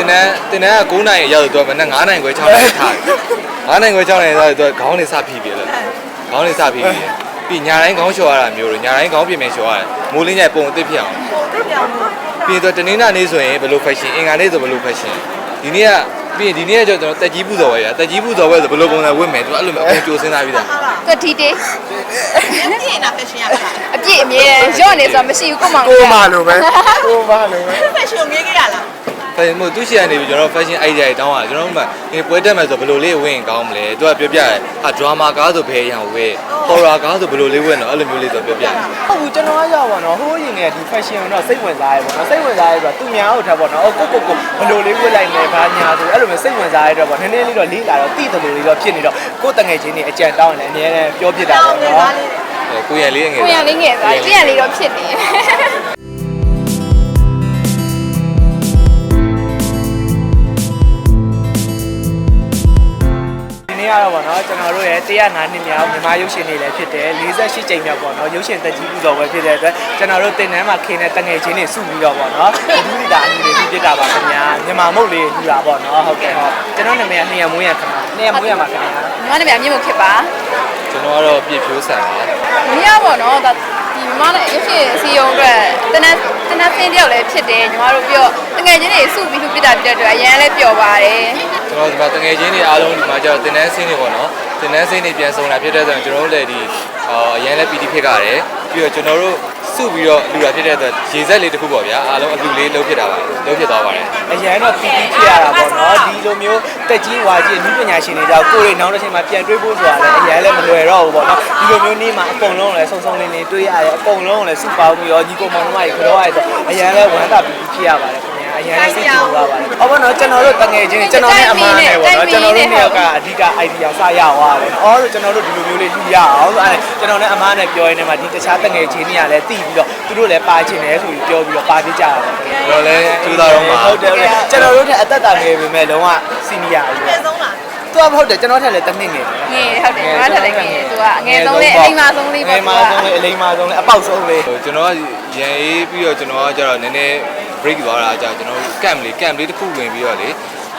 တင်တန်းတင်တန်းက9နိုင်ရောက်တော့မနေ့9နိုင်ခွဲ6နိုင်ထားတယ်9နိုင်ခွဲ6နိုင်ဆိုတော့ခေါင်းနေစဖိပြီလေခေါင်းနေစဖိပြီပြီးညာတိုင်းခေါင်းလျှော်ရတာမျိုးတွေညာတိုင်းခေါင်းပြင်ပြင်လျှော်ရတယ်မိုးလင်းညပုံအစ်စ်ဖြစ်အောင်တက်ပြောင်းလို့ပြီးတော့တနင်္လာနေ့ဆိုရင်ဘယ်လို fashion အင်္ဂါနေ့ဆိုဘယ်လို fashion ဒီနေ့ကပြီးရင်ဒီနေ့ကကျတော့တက်ကြီးပူဇော်ဝဲရတက်ကြီးပူဇော်ဝဲဆိုဘယ်လိုပုံစံဝတ်မယ်သူအဲ့လိုမျိုးအကုန်ကြိုးစဉ်းစားပြီးသားဟာလားကတိတေးအင်းပြေနာဖက်ရှင်ရပါလားအပြည့်အမြဲရော့နေဆိုမရှိဘူးကိုမောင်ကိုမလိုပဲကိုမလိုပဲဖက်ရှင်ကိုမြင်ခဲ့ရလား fashion မို့သူရှိရနေပြီကျွန်တော် fashion idea တွေတောင်းတာကျွန်တော်တို့ကဒီပွဲတက်မယ်ဆိုဘယ်လိုလေးဝတ်ရင်ကောင်းမလဲသူကပြောပြတယ်ဟာ drama ကားဆိုဘယ်ရန်ဝဲ horror ကားဆိုဘယ်လိုလေးဝတ်နော်အဲ့လိုမျိုးလေးဆိုပြောပြတယ်ဟုတ်ဘူးကျွန်တော်ကရောက်ပါတော့ဟိုးရင်ကဒီ fashion ကိုတော့စိတ်ဝင်စားရဲပေါ့နော်စိတ်ဝင်စားရဲဆိုတော့သူများဟုတ်ထားပေါ့နော်ကိုကိုကိုဘယ်လိုလေးဝတ်လိုက်လဲဘာညာဆိုအဲ့လိုမျိုးစိတ်ဝင်စားရဲတော့ပေါ့နည်းနည်းလေးတော့လေးလာတော့တိတယ်လို့လေးတော့ဖြစ်နေတော့ကိုတငယ်ချင်းတွေအကြံတောင်းတယ်အများနဲ့ပြောပြတာပေါ့နော်အဲကိုရန်လေးငယ်ကိုရလေးငယ်သွားကျင်ရလေးတော့ဖြစ်နေ ကတော့ပေါ့နော်ကျွန်တော်တို့ရဲ့105နှစ်မြောက်မြန်မာရုပ်ရှင်တွေလည်းဖြစ်တယ်48ကြိမ်မြောက်ပေါ့နော်ရုပ်ရှင်တက်ကြီးပူဇော်ပွဲဖြစ်တဲ့အတွက်ကျွန်တော်တို့တင်နန်းမှာခင်းတဲ့တငယ်ချင်းတွေစုပြီးတော့ပေါ့နော်ဒီလိုဒါအမှုတွေပြစ်တာပါခင်ဗျာမြန်မာမုတ်လေးယူတာပေါ့နော်ဟုတ်ကဲ့ဟုတ်ကျွန်တော်နာမည်ကနေရမွေးရခင်ဗျာနေရမွေးရမှာခင်ဗျာညီမနာမည်အမြင့်မဖြစ်ပါကျွန်တော်ကတော့ပြည့်ဖြိုးဆန်ပါမရပါတော့ဒါဒီမနဲ့ရရှိစီယုံအတွက်တနက်တနက်ဖင်းတယောက်လည်းဖြစ်တယ်ညီမတို့ပြီးတော့တငယ်ချင်းတွေစုပြီးလူပြစ်တာပြတဲ့အတွက်အရန်လည်းပျော်ပါတယ် ကျွန်တော်ဒီမှာတငယ်ချင်းတွေအားလုံးဒီမှာကျတော့တင်တန်းဆင်းတွေပေါ့နော်တင်တန်းဆင်းတွေပြန်ဆောင်တာဖြစ်တဲ့အတွက်ကျွန်တော်တို့လည်းဒီအာအရင်လည်းပီတီဖြစ်ကြတယ်ပြီးတော့ကျွန်တော်တို့စုပြီးတော့လူတာဖြစ်တဲ့အတွက်ရေဆက်လေးတစ်ခုပေါ့ဗျာအားလုံးအလူလေးလုံးဖြစ်တာပါလုံးဖြစ်သွားပါတယ်အရန်တော့ပီတီဖြစ်ရတာပေါ့နော်ဒီလိုမျိုးတက်ကြီးဝါကြီးအမှုပညာရှင်တွေကြောင့်ကိုယ်တွေနောက်တစ်ချိန်မှာပြန်တွေးဖို့ဆိုတာလည်းအရန်လည်းမလွယ်တော့ဘူးပေါ့နော်ဒီလိုမျိုးနေ့မှာအကုန်လုံးလည်းစုံစုံလင်းလင်းတွေးရတယ်အကုန်လုံးလည်းစုပေါင်းပြီးတော့ညီကိုမောင်နှမတွေကြောရဆိုအရန်လည်းဝမ်းသာပီတီဖြစ်ရပါတယ်ခင်ဗျာ အရန်လည်းစိတ်ကြည်ရပါတယ်ဟုတ်ပါတော့ကျွန်တော်တို့တငယ်ချင်းကျွန်တော်နဲ့အမားနဲ့ပေါ့နော်ကျွန်တော်တို့နှစ်ယောက်ကအဓိက idea စရသွားတယ်အော်ဆိုကျွန်တော်တို့ဒီလိုမျိုးလေးလူရအောင်ဆိုအဲ့ကျွန်တော်နဲ့အမားနဲ့ပြောရင်းနဲ့မှဒီတခြားတငယ်ချင်းတွေကလည်းတည်ပြီးတော့သူတို့လည်းပါချင်တယ်ဆိုပြီးပြောပြီးတော့ပါသေးကြတာပေါ့ကျွန်တော်လည်းကျူးသားတော့မှာဟုတ်တယ်ဟုတ်တယ်ကျွန်တော်တို့နဲ့အသက်တာငယ်ပေမဲ့လုံးဝစီနီယာအအရွငယ်ယ်ဆုံးလား သူကဟုတ်တယ်ကျွန်တော်ထက်လည်းတစ်နှစ်ငယ်တယ်ငယ်ဟုတ်တယ်ညီမထက်လည်းငယ်သူကအငယ်ဆုံးလေးအလိမ္မာဆုံးလေးငပေါ့ယ်မာဆုံးလေးအလိမ္မာဆုံးလေးအပေါက်ဆုံးလေးဟိုကျွန်တော်ကရန်အေးပြီးတော့ကျွန်တော်ကကျတော့နည်းနည်း break သွားတာကြာကျွန်တော် camp လေး camp လေးတစ်ခုဝင်ပြီးတော့လေ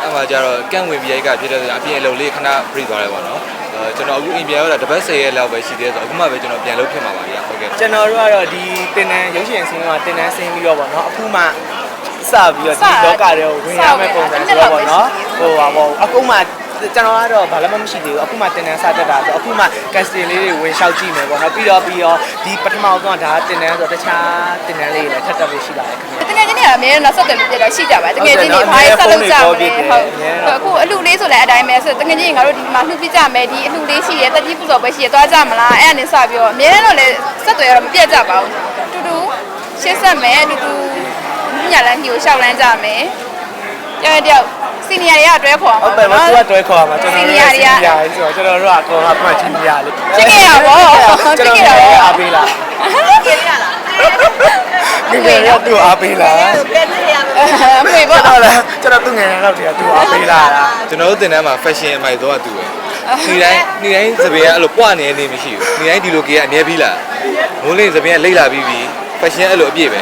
အဲ့မှာကျတော့ camp ဝင်ပြီးရိုက်ကဖြစ်တဲ့ဆိုအပြင်အလုပ်လေးခဏ break သွားတယ်ပေါ့နော်အဲကျွန်တော်အခုအိမ်ပြန်ရောက်တာတစ်ပတ်10ရက်လောက်ပဲရှိသေးတယ်ဆိုအခုမှပဲကျွန်တော်ပြန်လုပ်ဖြစ်မှာပါဗျာဟုတ်ကဲ့ကျွန်တော်တို့ကတော့ဒီတင်တန်းရုပ်ရှင်ဆင်းကတင်တန်းဆင်းပြီးတော့ဗောနော်အခုမှစပြီးတော့ဒီလောကတွေကိုဝင်ရမယ့်ပုံစံဆိုတော့ဗောနော်ဟိုပါဗောအခုမှ ကျွန်တော်ကတော့ဘာလည်းမရှိသေးဘူးအခုမှတင်တန်းစတက်တာဆိုအခုမှ casting လေးတွေဝင်လျှောက်ကြည့်မယ်ဗောနော်ပြီးတော့ပြီးတော့ဒီပထမဆုံးကဒါတင်တန်းဆိုတခြားတင်တန်းလေးတွေလည်းထပ်တက်ဖို့ရှိပါတယ်ခင်ဗျတကယ်ချင်းတွေကအများနဲ့ဆက်တယ်လို့ပြတော့ရှိကြပါတကယ်ချင်းတွေဘာလဲဆက်လုပ်ကြမလဲဟုတ်အခုအလှလေးဆိုလည်းအတိုင်းပဲဆိုတကယ်ချင်းငါတို့ဒီမှာလှူပြကြမယ်ဒီအလှလေးရှိရဲတက်ကြီးပူဇော်ပဲရှိရဲသွားကြမလားအဲ့အနေစပြီးတော့အများနဲ့တော့လည်းဆက်တယ်ရတော့မပြတ်ကြပါဘူးတူတူရှင်းဆက်မယ်တူတူညလန်းကြီးကိုရှောက်လန်းကြမယ်တယောက်တယောက် စီနီယာတွေကအတွဲခေါ်ဟုတ်တယ်မသူကတွဲခေါ်မှာကျွန်တော်တို့စီနီယာကြီးဆိုတော့ကျွန်တော်တို့ကအကောင်ကမှချင်းနီယာလေးကျွန်တော်အားပေးလားကြည့်ရလားငယ်ငယ်တော့သူ့အားပေးလားဘယ်နဲ့ရမလဲအမေပေါ့ဟုတ်လားကျွန်တော်သူ့ငယ်ငယ်တော့တည်းကသူ့အားပေးလားကျွန်တော်တို့တင်တန်းမှာ fashion အမိုက်တော့တူပဲဒီတိုင်းဒီတိုင်းသပင်ကအဲ့လိုပွားနေနေမရှိဘူးဒီတိုင်းဒီလိုကေကအမြဲပြီးလာမိုးလေးသပင်ကလိမ့်လာပြီးပြီ fashion အဲ့လိုအပြည့်ပဲ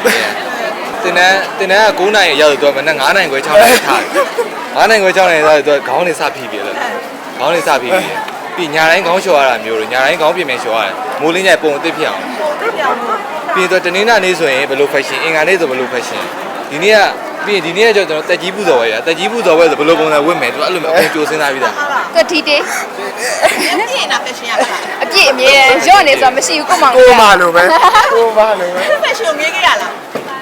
တင်တန်းတင်တန်းက9နိုင်ရောက်တော့မနေ့9နိုင်ခွဲ6နိုင်ထားတယ်9နိုင်ခွဲ6နိုင်ထားတော့ခေါင်းနေစဖိပြီလေခေါင်းနေစဖိပြီပြီးညာတိုင်းခေါင်းလျှော်ရတာမျိုးတွေညာတိုင်းခေါင်းပြင်ပြင်လျှော်ရတယ်မိုးလေးညပုံအစ်စ်ဖြစ်အောင်တက်ပြောင်းလို့ပြီးတော့တနင်္လာနေ့ဆိုရင်ဘယ်လို fashion အင်္ဂါနေ့ဆိုဘယ်လို fashion ဒီနေ့ကပြီးရင်ဒီနေ့ကကျတော့ကျွန်တော်တက်ကြီးပူဇော်ဝဲရတက်ကြီးပူဇော်ဝဲဆိုဘယ်လိုပုံစံဝတ်မယ်သူအဲ့လိုမျိုးအကုန်ကြိုးစဉ်းစားပြီးသားဟာလားကတိတေးအင်းပြေနာဖက်ရှင်ရပါလားအပြည့်အမြဲရော့နေဆိုမရှိဘူးကိုမောင်ကိုမလိုပဲကိုမလိုပဲဖက်ရှင်ကိုမြင်ခဲ့ရလား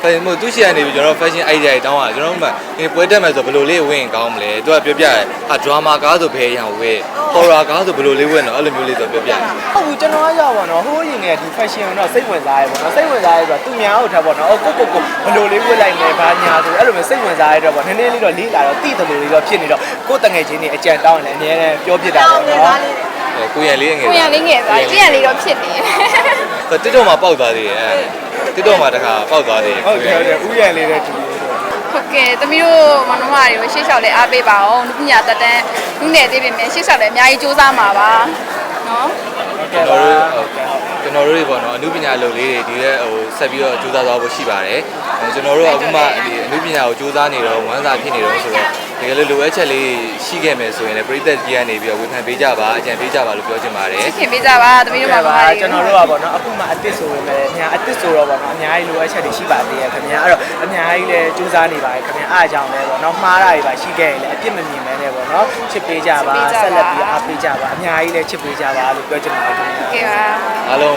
fashion မို့သူရှိရနေပြီကျွန်တော် fashion idea တွေတောင်းတာကျွန်တော်တို့ကဒီပွဲတက်မယ်ဆိုဘယ်လိုလေးဝတ်ရင်ကောင်းမလဲသူကပြောပြတယ်ဟာ drama ကားဆိုဘယ်ရန်ဝဲ horror ကားဆိုဘယ်လိုလေးဝတ်နော်အဲ့လိုမျိုးလေးဆိုပြောပြတယ်ဟုတ်ဘူးကျွန်တော်ကရောက်ပါတော့ဟိုးရင်ကဒီ fashion ကိုတော့စိတ်ဝင်စားရဲပေါ့နော်စိတ်ဝင်စားရဲဆိုတော့သူများဟုတ်ထားပေါ့နော်ကိုကိုကိုဘယ်လိုလေးဝတ်လိုက်လဲဘာညာဆိုအဲ့လိုမျိုးစိတ်ဝင်စားရဲတော့ပေါ့နည်းနည်းလေးတော့လေးလာတော့တိတယ်လို့လေးတော့ဖြစ်နေတော့ကိုတငယ်ချင်းတွေအကြံတောင်းတယ်အများနဲ့ပြောပြတာပေါ့နော်အဲကိုရန်လေးငယ်ကိုရလေးငယ်သွားကျင်ရလေးတော့ဖြစ်နေတစ်တော့မှာပေါက်သွားသေးတယ်အဲ တစ်တော့မှာတခါပေါက်သွားသေးတယ်ဟုတ်တယ်ဟုတ်တယ်ဥယျာဉ်လေးတဲ့တူဟုတ်ကဲ့သမီးတို့မနမတွေကိုရှေ့လျှောက်လဲအားပေးပါအောင်လူပညာတက်တန်းလူငယ်သေးပေမဲ့ရှေ့လျှောက်လဲအများကြီးစူးစမ်းမှာပါနော်ကျွန်တော်တို့ ကျွန်တော်တို့တွေပေါ့နော်အမှုပညာအလုပ်လေးတွေဒီရဲ့ဟိုဆက်ပြီးတော့ကြိုးစားသွားဖို့ရှိပါတယ်အဲကျွန်တော်တို့ကအခုမှဒီအမှုပညာကိုကြိုးစားနေတော့ဝမ်းစာဖြစ်နေတော့ဆိုတော့တကယ်လို့လိုအပ်ချက်လေးရှိခဲ့မယ်ဆိုရင်လည်းပြည်သက်ကြီးကနေပြီးတော့ဝေဖန်ပေးကြပါအကြံပေးကြပါလို့ပြောချင်ပါတယ်ချစ်ခင်ပေးကြပါသမီးတို့မှာပါပါကျွန်တော်တို့ကပေါ့နော်အခုမှအစ်စ်ဆိုပေမဲ့အများအစ်စ်ဆိုတော့ပေါ့နော်အများကြီးလိုအပ်ချက်တွေရှိပါသေးရဲ့ခင်ဗျာအဲ့တော့အများကြီးလည်းစူးစမ်းနေပါတယ်ခင်ဗျာအားကြောင့်လည်းပေါ့နော်မှားတာတွေပါရှိခဲ့ရင်လည်းအပြစ်မမြင်မဲနဲ့ပေါ့နော်ချစ်ပေးကြပါဆက်လက်ပြီးအားပေးကြပါအများကြီးလည်းချစ်ပေးကြပါလို့ပြောချင်ပါတယ်ခင်ဗျာကဲပါအားလုံး